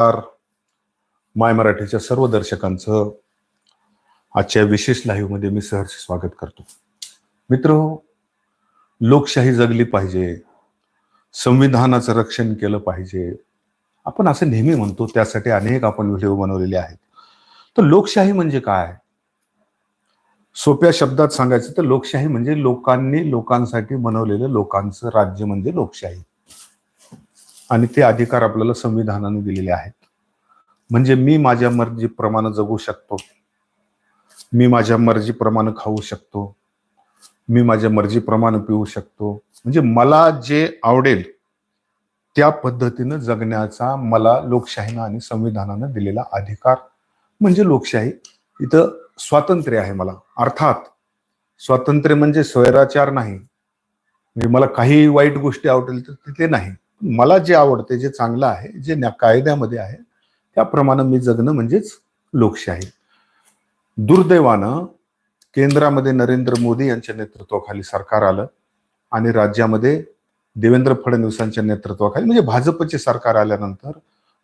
नमस्कार माय मराठीच्या सर्व दर्शकांचं आजच्या विशेष लाईव्हमध्ये मी सहर्ष स्वागत करतो. मित्र लोकशाही जगली पाहिजे संविधानाचं रक्षण केलं पाहिजे आपण असं नेहमी म्हणतो त्यासाठी अनेक आपण व्हिडिओ बनवलेले आहेत. तर लोकशाही म्हणजे काय? सोप्या शब्दात सांगायचं तर लोकशाही म्हणजे लोकांनी लोकांसाठी बनवलेलं लोकांचं राज्य म्हणजे लोकशाही. आणि ते अधिकार आपल्याला संविधानाने दिलेले आहेत. म्हणजे मी माझ्या मर्जीप्रमाणे जगू शकतो. मी माझ्या मर्जीप्रमाणे खाऊ शकतो. मी माझ्या मर्जीप्रमाणे पिऊ शकतो. म्हणजे मला जे आवडेल त्या पद्धतीनं जगण्याचा मला लोकशाहीनं आणि संविधानानं दिलेला अधिकार. म्हणजे लोकशाही इथं स्वातंत्र्य आहे मला. अर्थात स्वातंत्र्य म्हणजे स्वैराचार नाही. म्हणजे मला काही वाईट गोष्टी आवडेल तर तिथे नाही. मला जे आवडते जे चांगलं आहे जे न्या- कायद्यामध्ये आहे त्याप्रमाणे मी जगणं म्हणजेच लोकशाही. दुर्दैवानं केंद्रामध्ये नरेंद्र मोदी यांच्या नेतृत्वाखाली सरकार आलं आणि राज्यामध्ये देवेंद्र फडणवीसांच्या नेतृत्वाखाली म्हणजे भाजपचे सरकार आल्यानंतर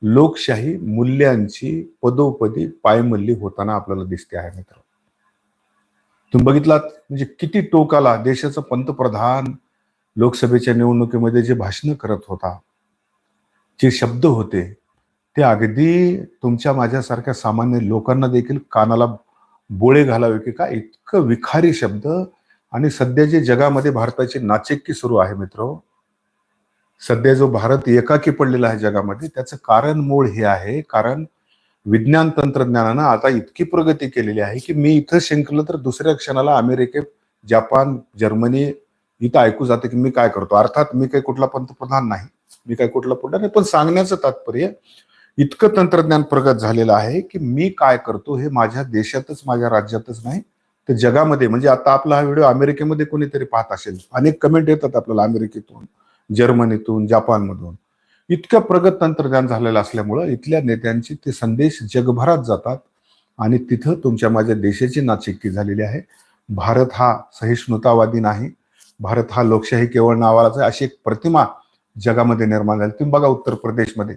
लोकशाही मूल्यांची पदोपदी पायमल्ली होताना आपल्याला दिसते आहे मित्र. तुम्ही बघितलात म्हणजे किती टोकाला देशाचं पंतप्रधान लोकसभेच्या निवडणुकीमध्ये जे भाषण करत होता जे शब्द होते ते अगदी तुमच्या माझ्यासारख्या सामान्य लोकांना देखील कानाला बोळे घालावे की का इतकं विखारी शब्द आणि सध्या जे जगामध्ये भारताची नाचेक्की सुरू आहे मित्र सध्या जो भारत एकाकी पडलेला आहे जगामध्ये त्याचं कारण मूळ हे आहे. कारण विज्ञान तंत्रज्ञानानं आता इतकी प्रगती केलेली आहे की मी इथं शिंकलं तर दुसऱ्या क्षणाला अमेरिकेत जपान जर्मनी इथं ऐकू जाते की मी काय करतो. अर्थात मी काही कुठला पंतप्रधान नाही. मी काही कुठला पुढे नाही. पण सांगण्याचं तात्पर्य इतकं तंत्रज्ञान प्रगत झालेलं आहे की मी काय करतो हे माझ्या देशातच माझ्या राज्यातच नाही तर जगामध्ये. म्हणजे आता आपला हा व्हिडिओ अमेरिकेमध्ये कोणीतरी पाहत असेल. अनेक कमेंट येतात आपल्याला अमेरिकेतून जर्मनीतून जपानमधून. इतकं प्रगत तंत्रज्ञान झालेलं असल्यामुळं इथल्या नेत्यांचे ते संदेश जगभरात जातात आणि तिथं तुमच्या माझ्या देशाची नाचिक्की झालेली आहे. भारत हा सहिष्णुतावादी नाही. भारत हा लोकशाही केवळ नावालाच आहे अशी एक प्रतिमा जगामध्ये निर्माण झाली. तुम्ही बघा उत्तर प्रदेशमध्ये.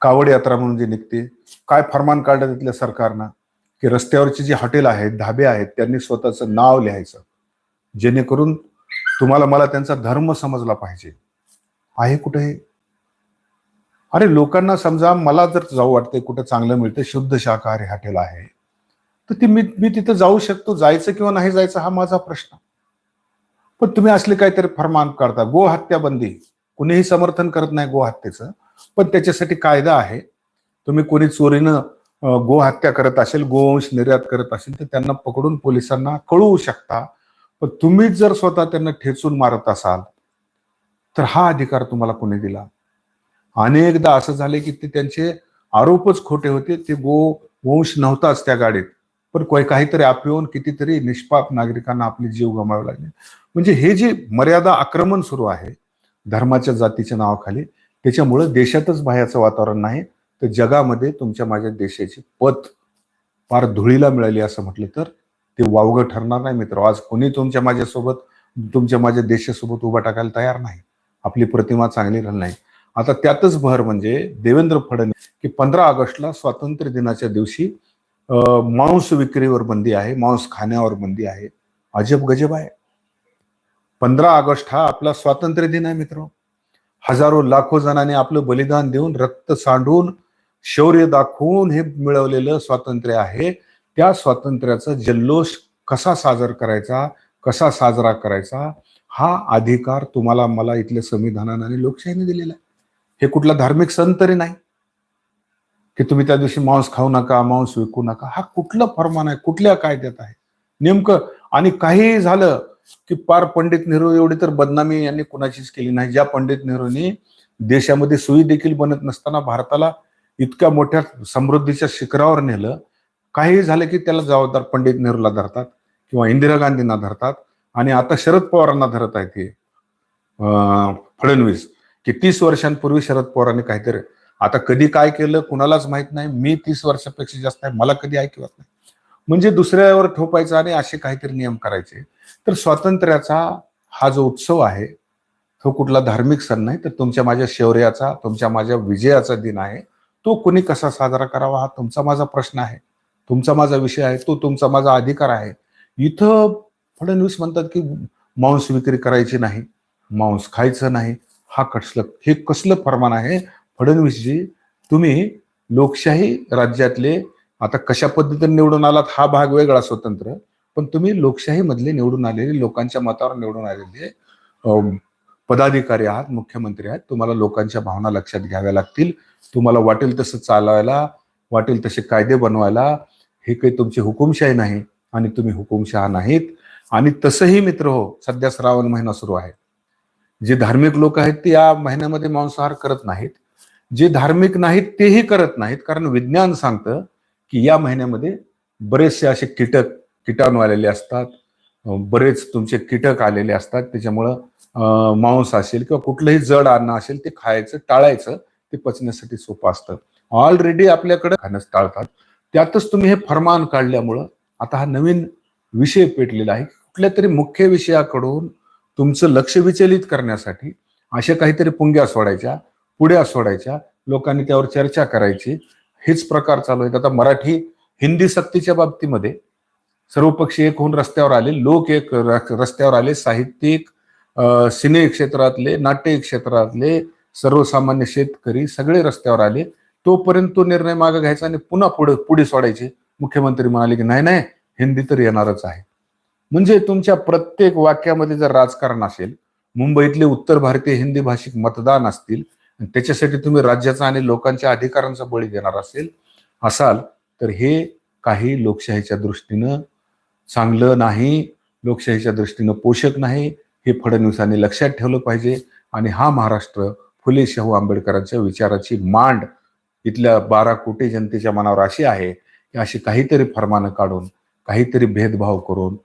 कावड यात्रा म्हणून जी निघते काय फरमान काढलं तिथल्या सरकारनं? की रस्त्यावरची जी हॉटेल आहेत ढाबे आहेत त्यांनी स्वतःचं नाव लिहायचं. जेणेकरून तुम्हाला मला त्यांचा धर्म समजला पाहिजे. आहे कुठे? अरे लोकांना समजा मला जर जाऊ वाटते कुठं चांगलं मिळतं शुद्ध शाकाहारी हॉटेल आहे. तर ती मी मी तिथं जाऊ शकतो जायचं किंवा नाही जायचं हा माझा प्रश्न. पण तुम्ही असले काहीतरी फरमान करता. गो हत्या बंदी कुणीही समर्थन करत नाही गो हत्येचं पण त्याच्यासाठी कायदा आहे. तुम्ही कोणी चोरीनं गो हत्या करत असेल गोवंश निर्यात करत असेल तर त्यांना पकडून पोलिसांना कळवू शकता. पण तुम्हीच जर स्वतः त्यांना ठेचून मारत असाल तर हा अधिकार तुम्हाला कोणी दिला? अनेकदा असं झाले की ते त्यांचे आरोपच खोटे होते. ते गो वंश नव्हताच त्या गाडीत. पण कोय- काहीतरी आपलं कितीतरी निष्पाप नागरिकांना आपले जीव गमावे लागले. म्हणजे हे जे मर्यादा आक्रमण सुरू आहे धर्माच्या जातीच्या नावाखाली त्याच्यामुळे देशातच बाह्याचं वातावरण नाही तर जगामध्ये तुमच्या माझ्या देशाची पत फार धुळीला मिळाली असं म्हटलं तर ते वावगं ठरणार नाही मित्र. आज कोणी तुमच्या माझ्यासोबत तुमच्या माझ्या देशासोबत उभा टाकायला तयार नाही. आपली प्रतिमा चांगली राहणार नाही. आता त्यातच भर म्हणजे देवेंद्र फडणवीस की पंधरा ऑगस्टला स्वातंत्र्य दिनाच्या दिवशी मांस विक्रीवर बंदी आहे मांस खाण्यावर बंदी आहे. अजब गजब आहे. पंधरा ऑगस्ट हा आपला स्वातंत्र्य दिन आहे मित्र हजारो लाखो जणांनी आपलं बलिदान देऊन रक्त सांडून शौर्य दाखवून हे मिळवलेलं स्वातंत्र्य आहे. त्या स्वातंत्र्याचा जल्लोष कसा साजर करायचा कसा साजरा करायचा हा अधिकार तुम्हाला मला इथल्या संविधानाने लोकशाहीने दिलेला आहे. हे कुठला धार्मिक सण तरी नाही. की तुम्ही त्या दिवशी मांस खाऊ नका मांस विकू नका. हा कुठलं फरमान आहे? कुठल्या कायद्यात आहे? नेमकं आणि काही झालं की पार पंडित नेहरू एवढी तर बदनामी यांनी कुणाचीच केली नाही. ज्या पंडित नेहरूंनी देशामध्ये सुई देखील बनत नसताना भारताला इतक्या मोठ्या समृद्धीच्या शिखरावर नेलं काही झालं की त्याला जबाबदार पंडित नेहरूला धरतात किंवा इंदिरा गांधींना धरतात. आणि आता शरद पवारांना धरत आहेत हे अं, फडणवीस की तीस वर्षांपूर्वी शरद पवारांनी काहीतरी आता कधी काय केलं कुणालाच माहीत नाही. मी तीस वर्षापेक्षा जास्त आहे. मला कधी ऐकवत नाही. म्हणजे दुसऱ्यावर ठोपायचं आणि असे काहीतरी नियम करायचे. तर स्वातंत्र्याचा हा जो उत्सव आहे तो कुठला धार्मिक सण नाही तर तुमच्या माझ्या शौर्याचा तुमच्या माझ्या विजयाचा दिन आहे. तो कुणी कसा साजरा करावा हा तुमचा माझा प्रश्न आहे. तुमचा माझा विषय आहे. तो तुमचा माझा अधिकार आहे. इथं फडणवीस म्हणतात की मांस विक्री करायची नाही मांस खायचं नाही. हा कसलं हे कसलं फरमान आहे? फडणवीसजी तुम्ही लोकशाही राज्यातले आता कशा पद्धतीने निवडून आलात हा भाग वेगळा स्वतंत्र पण तुम्ही लोकशाहीमधले निवडून आलेले लोकांच्या मतावर निवडून आलेले पदाधिकारी आहात मुख्यमंत्री आहात तुम्हाला लोकांच्या भावना लक्षात घ्याव्या लागतील. तुम्हाला वाटेल तसं चालवायला वाटेल तसे कायदे बनवायला हे काही तुमची हुकुमशाही नाही आणि तुम्ही हुकुमशहा नाहीत. आणि तसंही मित्र हो सध्या श्रावण महिना सुरू आहे. जे धार्मिक लोक आहेत ते या महिन्यामध्ये मांसाहार करत नाहीत. जे धार्मिक नाहीत तेही करत नाहीत. कारण विज्ञान सांगतं की या महिन्यामध्ये बरेचसे असे कीटक किटाणू आलेले असतात. बरेच तुमचे कीटक आलेले असतात. त्याच्यामुळं मांस असेल किंवा कुठलंही जड अन्न असेल ते खायचं टाळायचं ते पचण्यासाठी सोपं असतं. ऑलरेडी आपल्याकडे खाण्यास टाळतात. त्यातच तुम्ही हे फरमान काढल्यामुळं आता हा नवीन विषय पेटलेला आहे. कुठल्या तरी मुख्य विषयाकडून तुमचं लक्ष विचलित करण्यासाठी अशा काहीतरी पुंग्या सोडायच्या. पुढ्या सोडायच्या लोकांनी त्यावर चर्चा करायची. हेच प्रकार चालू आहेत. आता मराठी हिंदी सक्तीच्या बाबतीमध्ये सर्वपक्षी एक होऊन रस्त्यावर आले लोक एक रस्त्यावर आले साहित्यिक सिने क्षेत्रातले नाट्य क्षेत्रातले सर्वसामान्य शेतकरी सगळे रस्त्यावर आले. तोपर्यंत तो निर्णय मागे घ्यायचा आणि पुन्हा पुढे पुढे सोडायचे. मुख्यमंत्री म्हणाले की नाही नाही हिंदी तर येणारच आहे. म्हणजे तुमच्या प्रत्येक वाक्यामध्ये जर राजकारण असेल मुंबईतले उत्तर भारतीय हिंदी भाषिक मतदान असतील त्याच्यासाठी तुम्ही राज्याचा आणि लोकांच्या अधिकारांचा बळी देणार असेल असाल तर हे काही लोकशाहीच्या दृष्टीनं चांगलं नाही लोकशाहीच्या दृष्टीनं पोषक नाही हे फडणवीसांनी लक्षात ठेवलं पाहिजे. आणि हा महाराष्ट्र फुले शाहू आंबेडकरांच्या विचाराची मांड इथल्या बारा कोटी जनतेच्या मनावर अशी आहे की अशी काहीतरी फरमानं काढून काहीतरी भेदभाव करून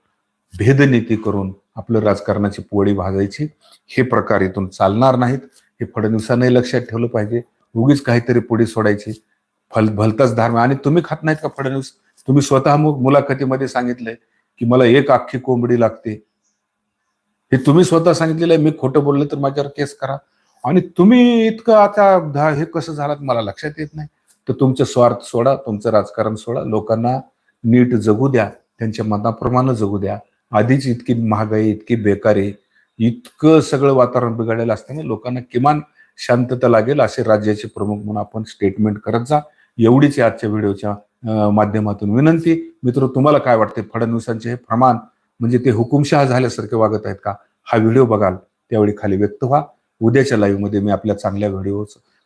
भेदनीती करून आपलं राजकारणाची पोळी भाजायची. हे प्रकार इथून चालणार नाहीत. हे फडणवीसांनाही लक्षात ठेवलं पाहिजे. उगीच काहीतरी पुढे सोडायची. फल भलताच धर्म आणि तुम्ही खात नाहीत का फडणवीस? तुम्ही स्वतः मुलाखतीमध्ये सांगितलंय की मला एक अख्खी कोंबडी लागते. हे तुम्ही स्वतः सांगितलेलं आहे. मी खोटं बोललं तर माझ्यावर केस करा. आणि तुम्ही इतकं आता धा- हे कसं झालं? मला लक्षात येत नाही. तर तुमचं स्वार्थ सोडा तुमचं राजकारण सोडा. लोकांना नीट जगू द्या. त्यांच्या मनाप्रमाणे जगू द्या. आधीच इतकी महागाई इतकी बेकारी इतकं सगळं वातावरण बिघडलेलं असताना लोकांना किमान शांतता लागेल असे राज्याचे प्रमुख म्हणून आपण स्टेटमेंट करत जा. एवढीच आजच्या व्हिडिओच्या माध्यमातून विनंती. मित्र तुम्हाला काय वाटते फडणवीसांचे हे प्रमाण म्हणजे ते हुकुमशहा झाल्यासारखे वागत आहेत का? हा व्हिडिओ बघाल त्यावेळी खाली व्यक्त व्हा. उद्याच्या लाईव्हमध्ये मी आपल्या चांगल्या व्हिडिओ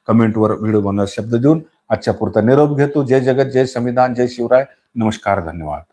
कमेंटवर व्हिडिओ बनवण्याचा शब्द देऊन आजच्या पुरता निरोप घेतो. जय जगत जय संविधान जय शिवराय. नमस्कार धन्यवाद.